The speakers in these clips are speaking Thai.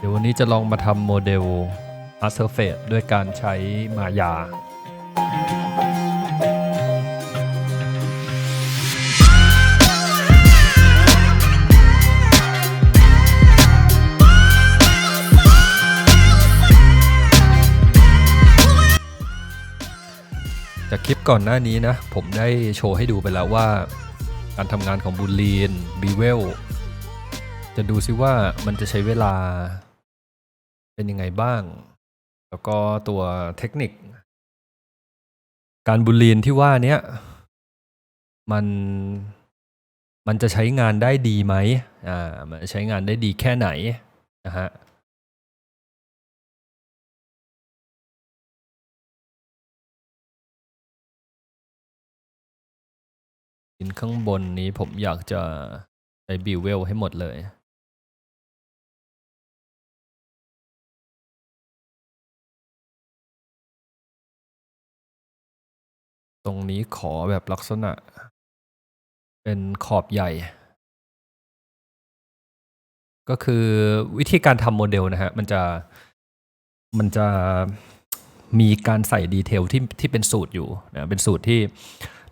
เดี๋ยววันนี้จะลองมาทำโมเดล Art Surface ด้วยการใช้มายา จากคลิปก่อนหน้านี้นะ ผมได้โชว์ให้ดูไปแล้วว่า การทำงานของบูลีนบีเวลจะดูซิว่ามันจะใช้เวลา เป็นยังไงบ้าง แล้วก็ตัวเทคนิค การบูลลีนที่ว่าเนี้ยมันมันจะใช้งานได้ดีไหมอ่ามันใช้งานได้ดีแค่ไหนนะฮะชิ้นข้างบนนี้ผมอยากจะใช้บิวเวลให้หมดเลย ตรงนี้ขอแบบลักษณะ เป็นขอบใหญ่ ก็คือวิธีการทำโมเดลนะฮะ มันจะมันจะมีการใส่ดีเทลที่ที่เป็นสูตรอยู่นะเป็นสูตรที่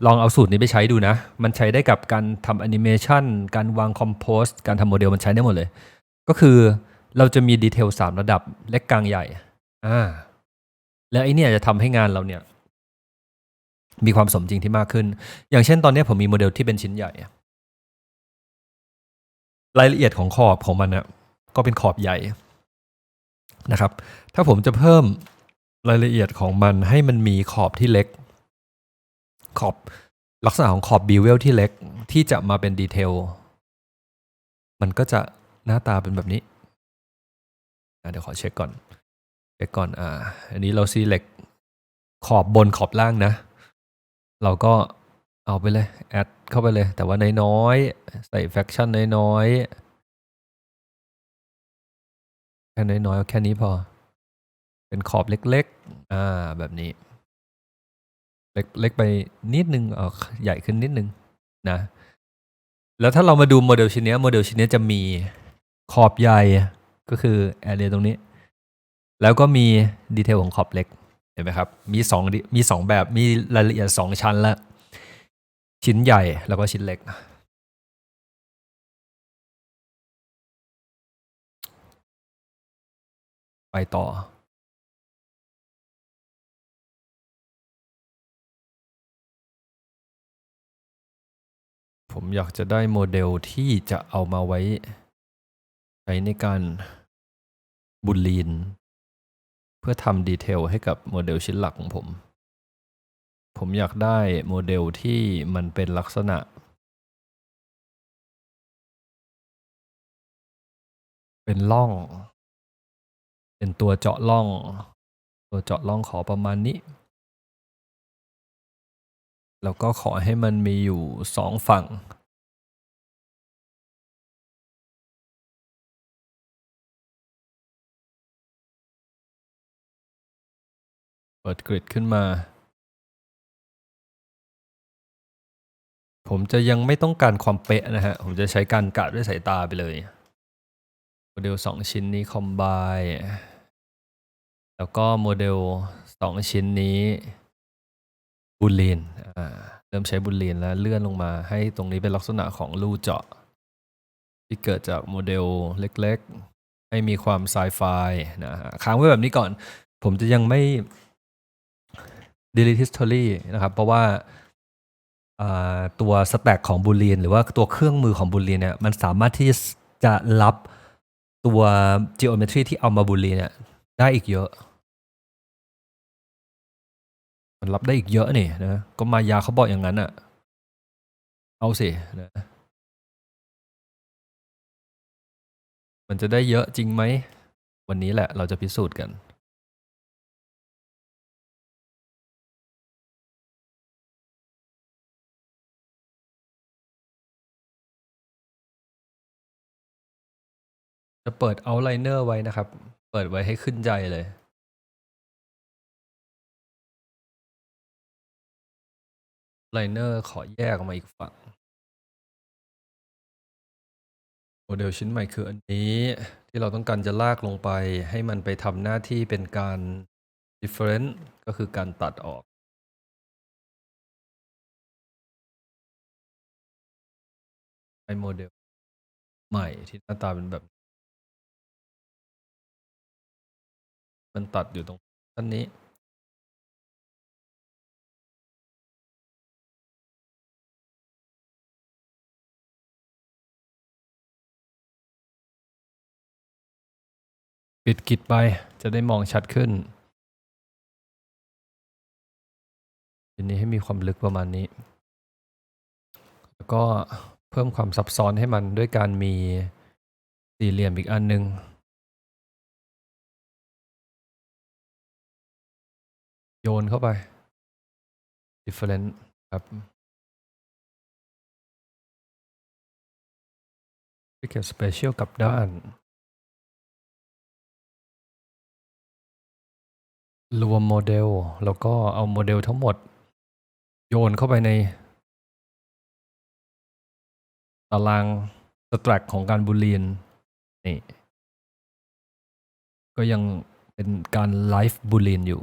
ลองเอาสูตรนี้ไปใช้ดูนะ มันใช้ได้กับการทำแอนิเมชันการวางคอมโพสการทำโมเดลมันใช้ได้หมดเลย ก็คือเราจะมีดีเทลสามระดับเล็กกลางใหญ่อ่าแล้วไอเนี่ยจะทำให้งานเราเนี่ย มีความสมจริงที่มากขึ้น อย่างเช่นตอนนี้ผมมีโมเดลที่เป็นชิ้นใหญ่ รายละเอียดของขอบของมันนะก็เป็นขอบใหญ่นะครับ ถ้าผมจะเพิ่มรายละเอียดของมันให้มันมีขอบที่เล็ก ขอบลักษณะของขอบบีเวลที่เล็กที่จะมาเป็นดีเทล มันก็จะหน้าตาเป็นแบบนี้ เดี๋ยวขอเช็คก่อน เช็คก่อน อ่า อันนี้เราซีเล็กขอบบนขอบล่างนะ เราก็เอาไปเลยแอดเข้าไปเลย แต่ว่าน้อยๆใส่แฟคชั่นน้อยๆแค่น้อยๆเอาแค่นี้พอ เป็นขอบเล็กๆอ่าแบบนี้ เล็กเล็กไปนิดนึงเออใหญ่ขึ้นนิดนึงนะ แล้วถ้าเรามาดูโมเดลชิ้นเนี้โมเดลชิ้นเนี้จะมีขอบใหญ่ก็คือแอเรียตรงนี้ แล้วก็มีดีเทลของขอบเล็ก เห็นไหมครับ มีสองมีสองแบบ มีรายละเอียดสองชั้นละ ชิ้นใหญ่แล้วก็ชิ้นเล็ก ไปต่อ ผมอยากจะได้โมเดลที่จะเอามาไว้ใช้ในการบูลลีน พื่อทำดีเทลให้กับโมเดลชิ้นหลักของผม ผมอยากได้โมเดลที่มันเป็นลักษณะ เป็นล่อง เป็นตัวเจาะล่อง ตัวเจาะล่องขอประมาณนี้ แล้วก็ขอให้มันมีอยู่สองฝั่ง เปิดกริดขึ้นมา ผมจะยังไม่ต้องการความเป๊ะนะฮะ ผมจะใช้การกะด้วยสายตาไปเลย โมเดลสองชิ้นนี้คอมไบแล้วก็โมเดลสองชิ้นนี้บูลีนเริ่มใช้บูลีนแล้วเลื่อนลงมาให้ตรงนี้เป็นลักษณะของรูเจาะ ที่เกิดจากโมเดลเล็กๆ ให้มีความไซไฟนะฮะค้างไว้แบบนี้ก่อน ผมจะยังไม่ delete history นะครับ เพราะว่าตัวสแต็กของบูลีนหรือว่าตัวเครื่องมือของบูลีนเนี่ยมันสามารถที่จะรับตัว geometry ที่เอามาบูลีนเนี่ยได้อีกเยอะ มันรับได้อีกเยอะนี่นะก็มายาเขาบอกอย่างนั้นอะเอาสินะมันจะได้เยอะจริงไหม วันนี้แหละเราจะพิสูจน์กัน จะเปิดเอาไลเนอร์ไว้นะครับ เปิดไว้ให้ขึ้นใจเลยไลเนอร์ขอแยกออกมาอีกฝั่ง โมเดลชิ้นใหม่คืออันนี้ที่เราต้องการจะลากลงไปให้มันไปทำหน้าที่เป็นการ different ก็คือการตัดออกให้โมเดลใหม่ที่หน้าตาเป็นแบบ มันตัดอยู่ตรงท่านนี้ปิดกิจไปจะได้มองชัดขึ้นทีนี้ให้มีความลึกประมาณนี้ แล้วก็เพิ่มความซับซ้อนให้มันด้วยการมีสี่เหลี่ยมอีกอันหนึง โยนเข้าไป different ครับพิเกตสเปเชียลกลับด้าน รวมโมเดล แล้วก็เอาโมเดลทั้งหมด โยนเข้าไปใน ตารางสแตรกของการบูลีนนี่ ก็ยังเป็นการไลฟ์บูลีนอยู่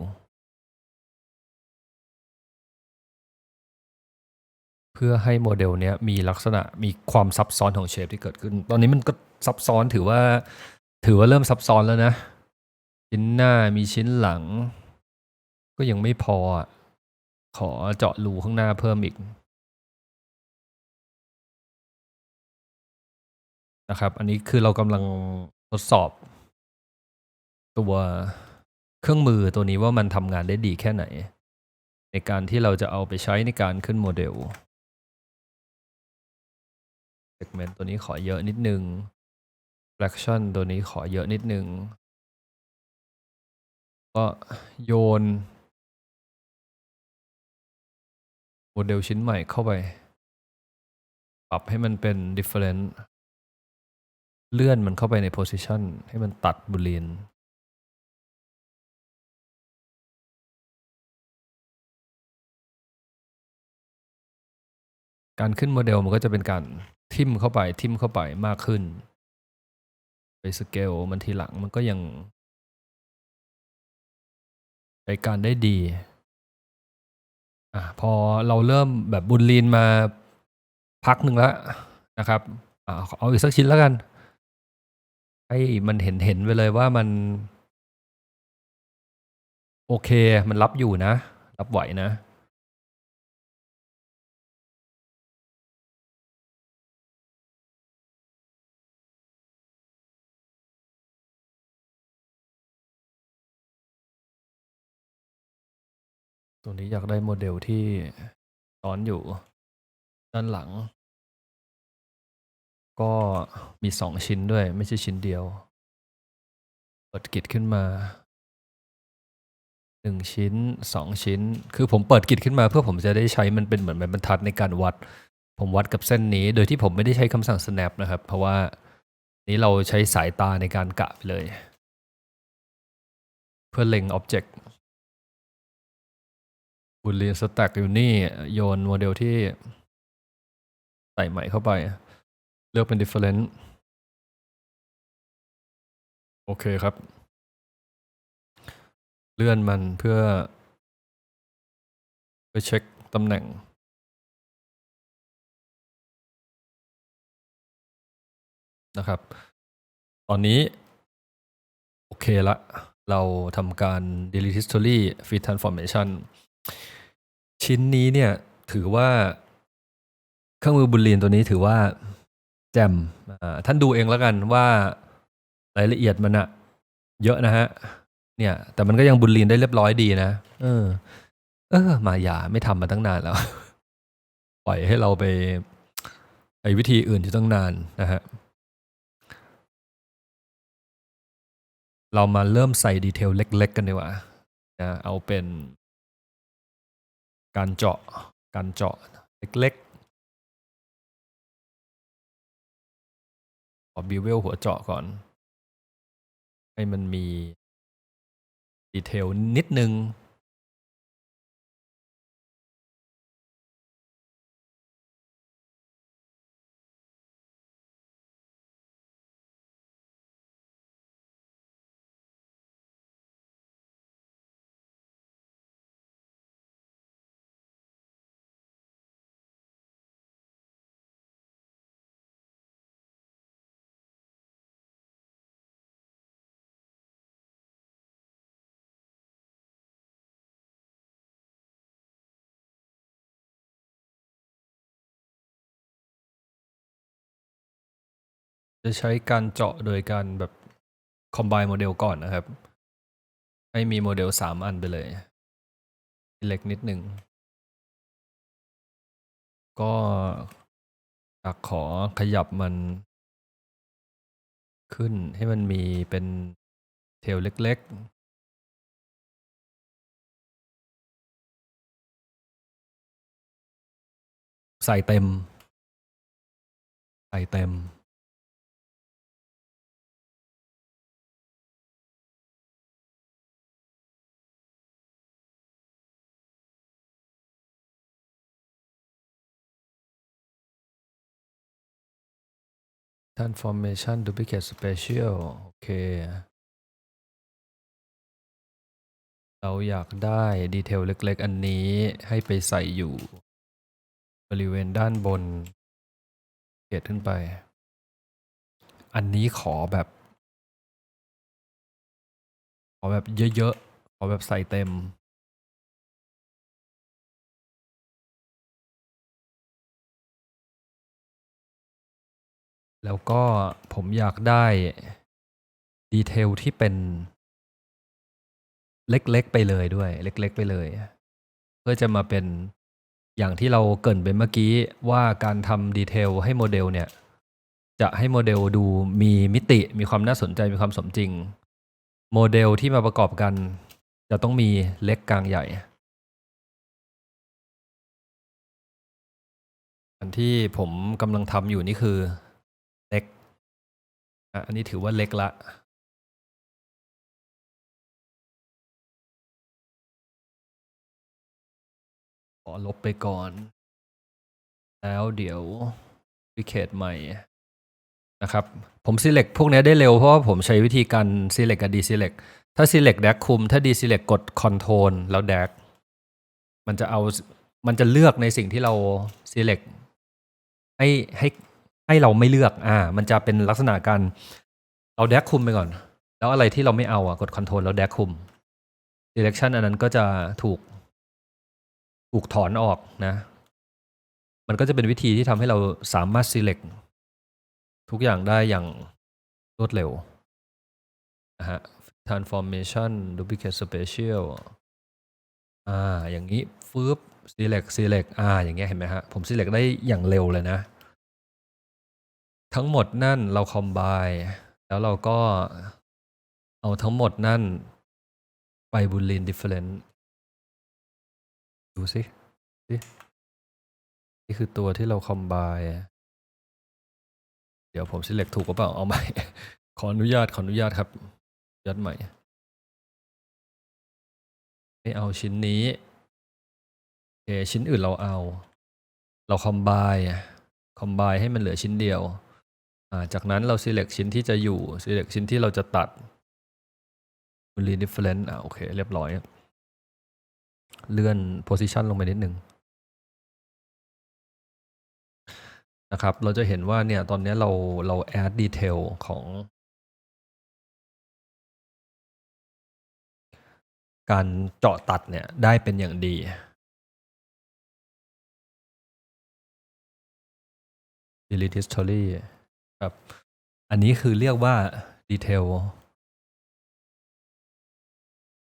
เพื่อให้โมเดลเนี้ยมีลักษณะมีความซับซ้อนของเชฟที่เกิดขึ้น ตอนนี้มันก็ซับซ้อนถือว่า ถือว่าเริ่มซับซ้อนแล้วนะ ชิ้นหน้ามีชิ้นหลัง ก็ยังไม่พอขอเจาะรูข้างหน้าเพิ่มอีกนะครับ อันนี้คือเรากำลังทดสอบ ตัวเครื่องมือตัวนี้ว่ามันทำงานได้ดีแค่ไหน ในการที่เราจะเอาไปใช้ในการขึ้นโมเดล segment ตัวนี้ขอเยอะนิดนึง fraction ตัวนี้ขอเยอะนิดนึง ก็โยน โมเดลชิ้นใหม่เข้าไป ปรับให้มันเป็น different เลื่อนมันเข้าไปใน position ให้มันตัดบูลีนการขึ้นโมเดลมันก็จะเป็นการ ทิมเข้าไปทิมเข้าไปมากขึ้น ไปสเกลมันทีหลังมันก็ยังใช้การได้ดีอะพอเราเริ่มแบบบุญลีนมาพักหนึ่งแล้วนะครับอะเอาอีกสักชิ้นแล้วกัน ให้มันเห็นเห็นไปเลยว่ามัน โอเคมันรับอยู่นะ รับไหวนะ ตัวนี้อยากได้โมเดลที่ซ้อนอยู่ ด้านหลัง ก็มีสองชิ้นด้วย ไม่ใช่ชิ้นเดียวเปิดกิจขึ้นมาหนึ่งชิ้นสองชิ้น คือผมเปิดกิจขึ้นมา เพื่อผมจะได้ใช้มันเป็นเหมือนแบบบรรทัดในการวัด ผมวัดกับเส้นนี้ โดยที่ผมไม่ได้ใช้คำสั่ง snap นะครับ เพราะว่านี้เราใช้สายตาในการกะไปเลย เพื่อเล็ง object บูล e ี n สแต็กอยู่นี่ โยนโมเดลที่ ใส่ใหม่เข้าไป เลือกเป็น different โอเคครับ เลื่อนมันเพื่อเพื่อเช็คตำแหน่ง นะครับ ตอนนี้ โอเคละ เราทำการ delete history feed transformation ชิ้นนี้เนี่ยถือว่าเครื่องมือบุลลีนตัวนี้ถือว่าแจมอ่าท่านดูเองแล้วกันว่ารายละเอียดมันอะเยอะนะฮะ เนี่ย แต่มันก็ยังบุลลีนได้เรียบร้อยดีนะ เออ เออ มาอย่าไม่ทำมาตั้งนานแล้ว ปล่อยให้เราไปไอ้วิธีอื่นอยู่ตั้งนานนะฮะ เรามาเริ่มใส่ดีเทลเล็ก ๆ กันดีกว่านะเอาเป็น การเจาะการเจาะเล็กๆขอบิวเวลหัวเจาะก่อน ให้มันมีดีเทลนิดนึง จะใช้การเจาะโดยการแบบ combine โมเดลก่อนนะครับ ให้มีโมเดลสามอันไปเลยเล็กนิดหนึ่ง ก็อยากขอขยับมันขึ้นให้มันมีเป็นเทลเล็กๆ ใส่เต็ม ใส่เต็ม transformation duplicate special โอเค เราอยากได้ดีเทลเล็กๆ อันนี้ให้ไปใส่อยู่ บริเวณด้านบน เกียดขึ้นไป อันนี้ขอแบบ ขอแบบเยอะๆ ขอแบบใส่เต็ม แล้วก็ผมอยากได้ดีเทลที่เป็น เล็กๆไปเลยด้วย เล็ก ๆ ไปเลย เพื่อจะมาเป็นอย่างที่เราเกินไปเมื่อกี้ว่าการทำดีเทลให้โมเดลเนี่ย จะให้โมเดลดูมีมิติมีความน่าสนใจมีความสมจริง โมเดลที่มาประกอบกัน จะต้องมีเล็กกลางใหญ่ อันที่ผมกำลังทำอยู่นี่คือ อะอันนี้ถือว่าเล็กละขอลบไปก่อน แล้วเดี๋ยววิเคตใหม่นะครับผม select พวกนี้ได้เร็วเพราะว่าผมใช้วิธีการ select กับ deselect ถ้า select DAG คุม ถ้า deselect กด control แล้ว DAG มันจะเอา มันจะเลือกในสิ่งที่เรา select ให้ให้ ให้เราไม่เลือก อ่า มันจะเป็นลักษณะการเรา DAG คุมไปก่อน แล้วอะไรที่เราไม่เอาอะกด control แล้ว DAG คุม selection อันนั้นก็จะถูกถูกถอนออกนะ มันก็จะเป็นวิธีที่ทำให้เราสามารถ select ทุกอย่างได้อย่างรวดเร็วนะฮะ transformation duplicate special อ่า อย่างนี้ฟืบ select select อ่า อย่างเงี้ยเห็นไหมฮะ ผม select ได้อย่างเร็วเลยนะ ทั้งหมดนั่นเรา combine แล้วเราก็เอาทั้งหมดนั่นไป boolean different ดูสิสินี่คือตัวที่เรา combine เดี๋ยวผม select ถูกหรือเปล่าเอาใหม่ ขออนุญาต ขออนุญาตครับยัดใหม่ ไม่เอาชิ้นนี้โอเคชิ้นอื่นเราเอา เรา combine combine ให้มันเหลือชิ้นเดียว จากนั้นเรา select ชิ้นที่จะอยู่ select ชิ้นที่เราจะตัด boolean different อ่าโอเค เรียบร้อย เลื่อน position ลงไปนิดนึงนะครับ เราจะเห็นว่าเนี่ย ตอนนี้เราเรา add detail ของการเจาะตัดเนี่ยได้เป็นอย่างดี delete history ครับ อันนี้คือเรียกว่า detail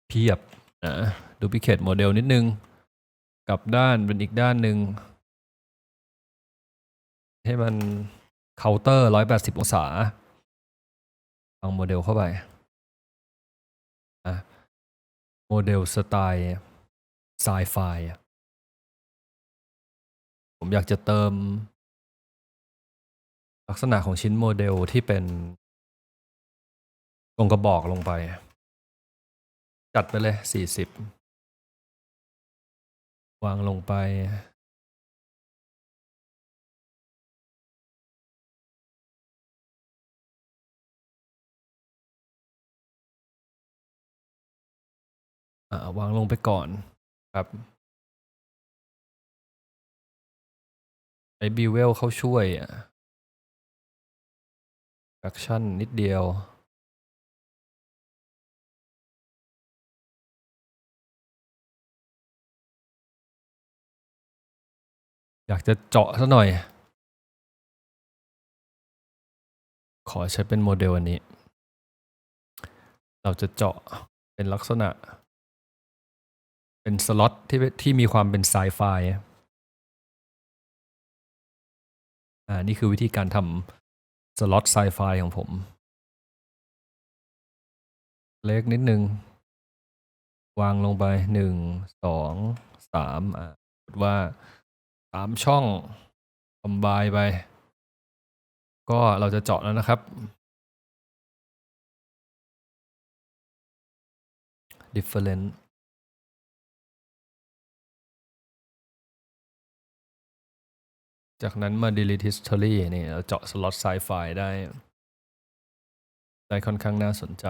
เพียบนะ duplicate model นิดนึงกลับด้านเป็นอีกด้านหนึ่งให้มันเคาน์เตอร์ร้อยแปดสิบองศาเอาโมเดลเข้าไปนะโมเดลสไตล์ไซไฟผมอยากจะเติม ลักษณะของชิ้นโมเดลที่เป็นตรงกระบอกลงไป จัดไปเลยสี่สิบวางลงไป วางลงไปก่อนครับใช้บีเวลเข้าช่วย แฟคชั่นนิดเดียวอยากจะเจาะซะหน่อย ขอใช้เป็นโมเดลอันนี้ เราจะเจาะเป็นลักษณะ เป็นสล็อตที่ที่มีความเป็นไซไฟอ่า นี่คือวิธีการทำ สล็อตไซไฟของผม เล็กนิดนึง วางลงไปหนึ่งสองสามอ่าสมมุติว่าสามช่องคอมไบไป ก็เราจะเจาะแล้วนะครับ different จากนั้นมา delete history นี่เราเจาะสล็อตไซไฟได้ ได้ค่อนข้างน่าสนใจ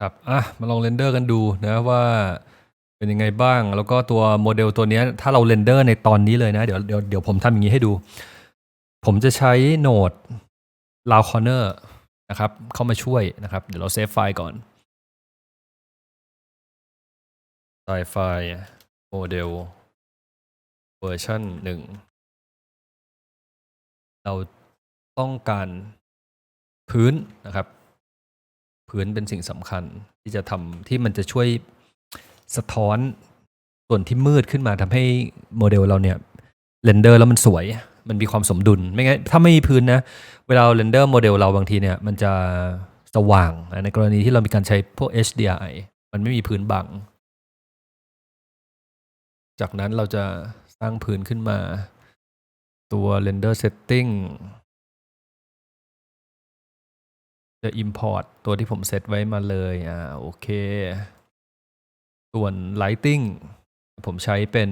ครับ อะ มาลองเรนเดอร์กันดูนะว่าเป็นยังไงบ้าง แล้วก็ตัวโมเดลตัวนี้ถ้าเราเรนเดอร์ในตอนนี้เลยนะ เดี๋ยวเดี๋ยวเดี๋ยวผมทำอย่างนี้ให้ดู ผมจะใช้โหนด l o u d corner นะครับ เข้ามาช่วยนะครับ เดี๋ยวเราเซฟไฟล์ก่อน ไซไฟล์โมเดลเวอร์ชันหนึ่งเราต้องการพื้นนะครับ พื้นเป็นสิ่งสำคัญที่จะทำที่มันจะช่วยสะท้อนส่วนที่มืดขึ้นมาทำให้โมเดลเราเนี่ยเรนเดอร์แล้วมันสวย มันมีความสมดุลไม่งั้นถ้าไม่มีพื้นนะ เวลาเรนเดอร์โมเดลเราบางทีเนี่ย มันจะสว่าง ในกรณีที่เรามีการใช้พวก HDRI มันไม่มีพื้นบัง จากนั้นเราจะสร้างพื้นขึ้นมา ตัว render setting จะ import ตัวที่ผมเซตไว้มาเลย อ่า โอเค ส่วน lighting ผมใช้เป็น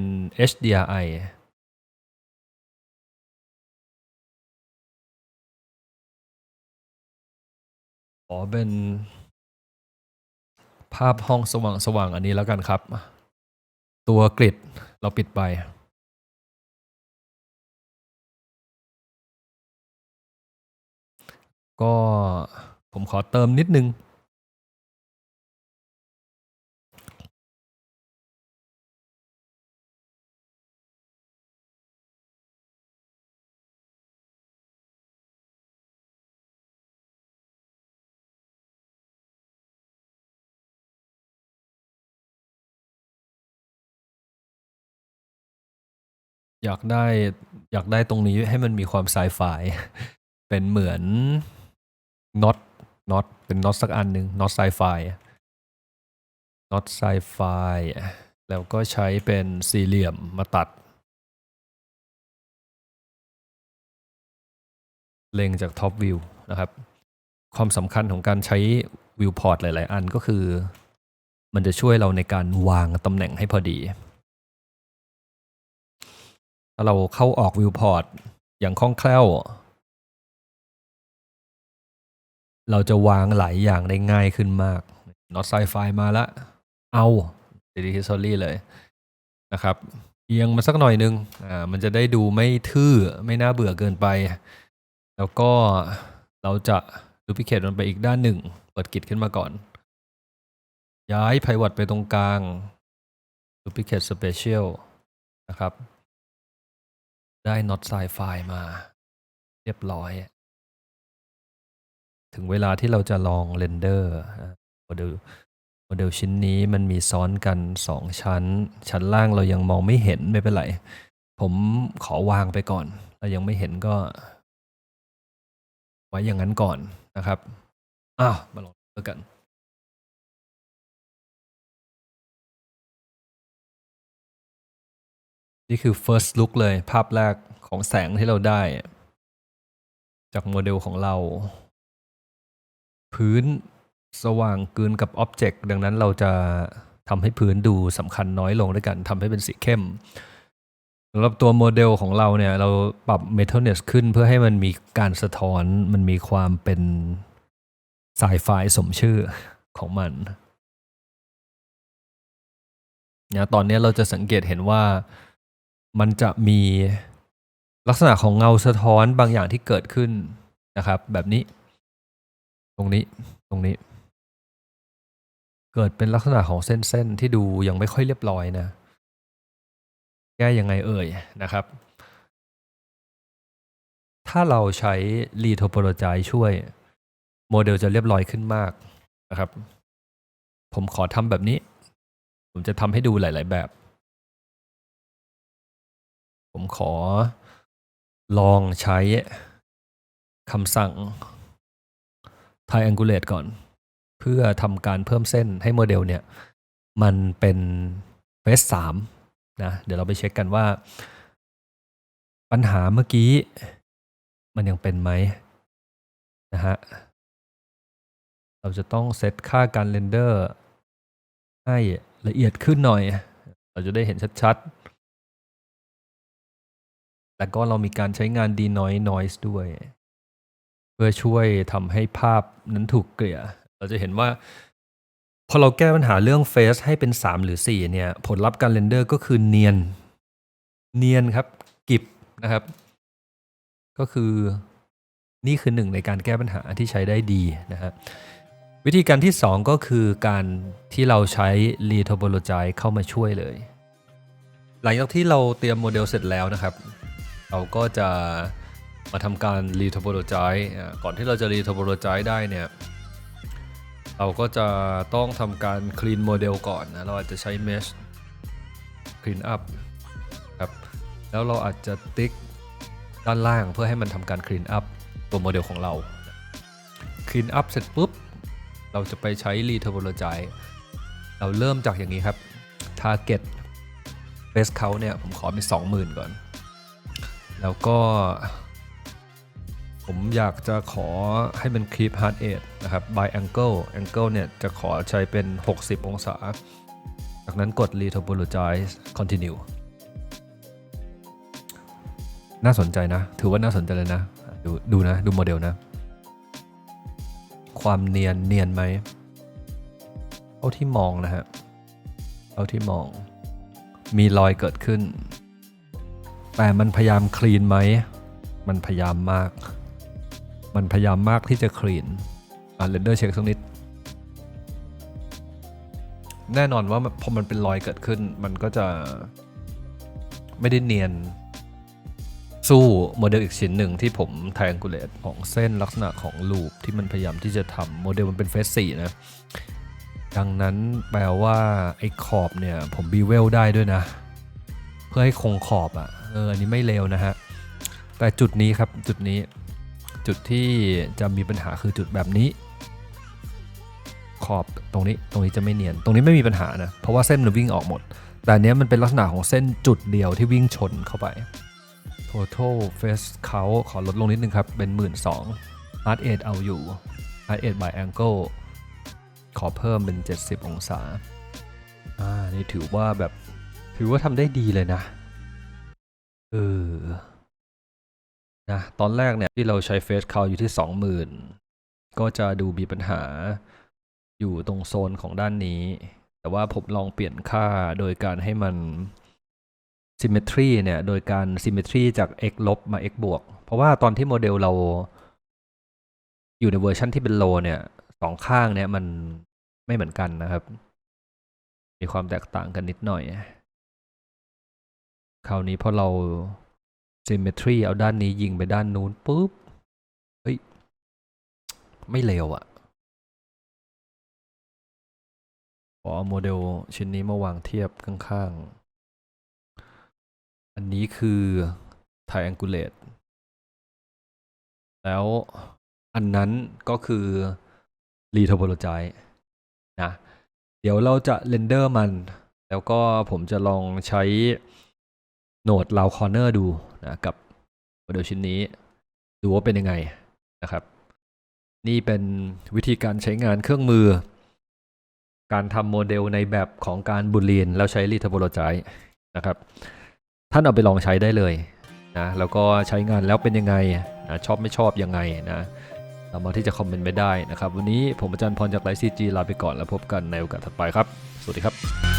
HDRI ขอเป็นภาพห้องสว่างสว่างๆอันนี้แล้วกันครับ ตัวกริดเราปิดไป ก็ผมขอเติมนิดนึง อยากได้อยากได้ตรงนี้ให้มันมีความไซไฟเป็นเหมือนน็อตน็อตเป็นน็อตสักอันหนึ่งน็อตไซไฟน็อตไซไฟแล้วก็ใช้เป็นสี่เหลี่ยมมาตัด เล็งจากท็อปวิวนะครับ ความสำคัญของการใช้วิวพอร์ตหลาย ๆ อันก็คือ มันจะช่วยเราในการวางตำแหน่งให้พอดี ถ้าเราเข้าออกวิวพอร์ตอย่างคล่องแคล่ว เราจะวางหลายอย่างได้ง่ายขึ้นมากน็อตไซไฟมาละ เอา d i t i ลี่เลยนะครับเอียงมาสักหน่อยนึง อ่า มันจะได้ดูไม่ทื่อ ไม่น่าเบื่อเกินไป แล้วก็เราจะดูพิเคตมันไปอีกด้านหนึ่ง เปิดกิจขึ้นมาก่อน ย้ายไพว t ไปตรงกลาง duplicate special นะครับ ได้ not sci-fi มา เรียบร้อย ถึงเวลาที่เราจะลองเรนเดอร์โมเดลโมเดลชิ้นนี้มันมีซ้อนกันสองชั้น ชั้นล่างเรายังมองไม่เห็นไม่เป็นไร ผมขอวางไปก่อน เรายังไม่เห็นก็ ไว้อย่างนั้นก่อนนะครับ อ้าว มาลองดูกัน นี่คือ first look เลยภาพแรกของแสงที่เราได้ จากโมเดลของเรา พื้นสว่างกลืนกับอ็อบเจกต์ดังนั้นเราจะทำให้พื้นดูสำคัญน้อยลงด้วยกันทำให้เป็นสีเข้มสำหรับตัวโมเดลของเราเนี่ย เราปรับ Metalness ขึ้นเพื่อให้มันมีการสะท้อนมันมีความเป็นสายไฟสมชื่อของมันเนี่ยตอนนี้เราจะสังเกตเห็นว่า มันจะมีลักษณะของเงาสะท้อนบางอย่างที่เกิดขึ้นนะครับ แบบนี้ ตรงนี้ตรงนี้ เกิดเป็นลักษณะของเส้นๆที่ดูยังไม่ค่อยเรียบร้อยนะ แก้ยังไงเอ่ยนะครับ ถ้าเราใช้ retopologize ช่วย โมเดลจะเรียบร้อยขึ้นมากนะครับ ผมขอทำแบบนี้ ผมจะทำให้ดูหลาย ๆ แบบ ผมขอลองใช้คำสั่ง triangulate ก่อน เพื่อทำการเพิ่มเส้นให้โมเดลเนี่ย มันเป็นเฟสสามนะเดี๋ยวเราไปเช็คกันว่า ปัญหาเมื่อกี้ มันยังเป็นไหมนะฮะ เราจะต้องเซตค่าการเรนเดอร์ให้ละเอียดขึ้นหน่อย เราจะได้เห็นชัดๆ แล้วก็เรามีการใช้งาน d n o i s noise ด้วย เพื่อช่วยทำให้ภาพนั้นถูกเกลี่ย เราจะเห็นว่า พอเราแก้ปัญหาเรื่องเฟสให้เป็น 3 หรือ 4 เนี่ย ผลลัพธ์การเรนเดอร์ก็คือเนียน เนียนครับ กิบนะครับ ก็คือนี่คือหนึ่งในการแก้ปัญหาที่ใช้ได้ดีนะฮะวิธีการที่ 2 ก็คือการที่เราใช้ retopologize เข้ามาช่วยเลย หลังจากที่เราเตรียมโมเดลเสร็จแล้วนะครับ เราก็จะมาทำการ retopologize อ่าก่อนที่เราจะ retopologize ได้เนี่ยเราก็จะต้องทำการ clean โมเดลก่อนนะเราอาจจะใช้ mesh clean up ครับแล้วเราอาจจะติ๊กด้านล่างเพื่อให้มันทำการ clean up ตัวโมเดลของเรา clean up เสร็จปุ๊บ เราจะไปใช้ retopologize เราเริ่มจากอย่างนี้ครับ target base count เนี่ย ผมขอเป็น20,000 ก่อน แล้วก็ผมอยากจะขอให้มัน keep heart rate นะครับ by angle angle เนี่ยจะขอใช้เป็น 60 องศา จากนั้นกด retopologize continue น่าสนใจนะ ถือว่าน่าสนใจเลยนะ ดูดูนะ ดูโมเดลนะ ความเนียนเนียนไหมเท่าที่มองนะฮะเท่าที่มองมีรอยเกิดขึ้น แต่มันพยายามคลีนไหม มันพยายามมาก มันพยายามมากที่จะคลีนอ่าเรนเดอร์เช็คสักนิด แน่นอนว่าพอมันเป็นรอยเกิดขึ้น มันก็จะไม่ได้เนียน สู้โมเดลอีกชิ้นหนึ่งที่ผม triangulate ของเส้นลักษณะของลูปที่มันพยายามที่จะทำโมเดลมันเป็นเฟสสี่นะ ดังนั้นแปลว่า ไอ้ขอบเนี่ย ผมบีเวลได้ด้วยนะ เพื่อให้คงขอบอะ่ะ เอออันนี้ไม่เลวนะฮะ แต่จุดนี้ครับจุดนี้จุดที่จะมีปัญหาคือจุดแบบนี้ ขอบตรงนี้ตรงนี้จะไม่เนียน ตรงนี้ไม่มีปัญหานะ เพราะว่าเส้นมันวิ่งออกหมด แต่อันเนี้ยมันเป็นลักษณะของเส้นจุดเดียวที่วิ่งชนเข้าไป total face count ขอลดลงนิดนึงครับ เป็น1 2 0 0 0 heart 8เอาอยู่ heart rate by angle ขอเพิ่มเป็น 70 องศา อ่า นี่ถือว่าแบบ ถือว่าทำได้ดีเลยนะ เออนะตอนแรกเนี่ยที่เราใช้ face count อยู่ที่20,000ก็จะดูมีปัญหาอยู่ตรงโซนของด้านนี้ แต่ว่าผมลองเปลี่ยนค่าโดยการให้มัน symmetry เนี่ย โดยการ symmetry จาก x ลบมา x บวก เพราะว่าตอนที่โมเดลเรา อยู่ในเวอร์ชันที่เป็น low เนี่ยสองข้างเนี่ยมันไม่เหมือนกันนะครับ มีความแตกต่างกันนิดหน่อย คราวนี้พอเรา symmetry เอาด้านนี้ยิงไปด้านนู้นปุ๊บ เฮ้ย ไม่เลวอะขอเอาโมเดลชิ้นนี้มาวางเทียบข้างๆ อันนี้คือ triangulate แล้วอันนั้นก็คือ retopologize นะ เดี๋ยวเราจะเรนเดอร์มัน แล้วก็ผมจะลองใช้ โหนด round corner ดูนะกับโมเดลชิ้นนี้ ดูว่าเป็นยังไงนะครับ นี่เป็นวิธีการใช้งานเครื่องมือ การทำโมเดลในแบบของการบูลีนแล้วใช้ retopologize นะครับ ท่านเอาไปลองใช้ได้เลยนะแล้วก็ใช้งานแล้วเป็นยังไงนะชอบไม่ชอบยังไงนะสามารถที่จะคอมเมนต์ไปได้นะครับ วันนี้ผมอาจารย์พรจากไลซีจีลาไปก่อนแล้วพบกันในโอกาสถัดไปครับ สวัสดีครับ